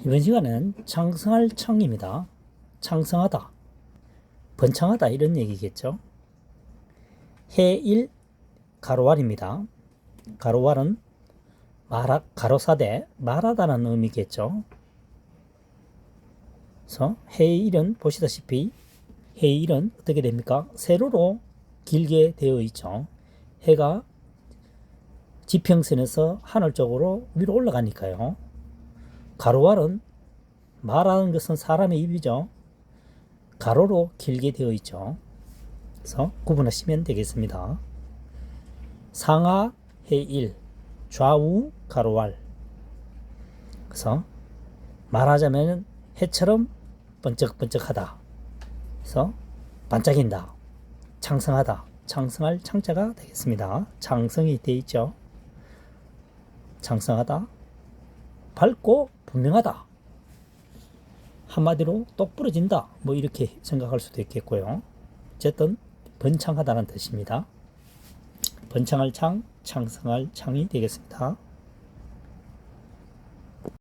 이번 시간은 창성할 청입니다. 창성하다, 번창하다 이런 얘기겠죠. 해일 가로왈입니다. 가로왈은 말하, 가로사대 말하다는 의미겠죠. 그래서 해일은 보시다시피 해일은 어떻게 됩니까? 세로로 길게 되어 있죠. 해가 지평선에서 하늘 쪽으로 위로 올라가니까요. 가로왈은 말하는 것은 사람의 입이죠. 가로로 길게 되어 있죠. 그래서 구분하시면 되겠습니다. 상하 해일, 좌우 가로왈. 그래서 말하자면 해처럼 번쩍번쩍하다. 그래서 반짝인다. 창성하다. 창성할 창자가 되겠습니다. 창성이 되어 있죠. 창성하다. 밝고 분명하다. 한마디로 똑 부러진다. 뭐 이렇게 생각할 수도 있겠고요. 어쨌든 번창하다는 뜻입니다. 번창할 창, 창성할 창이 되겠습니다.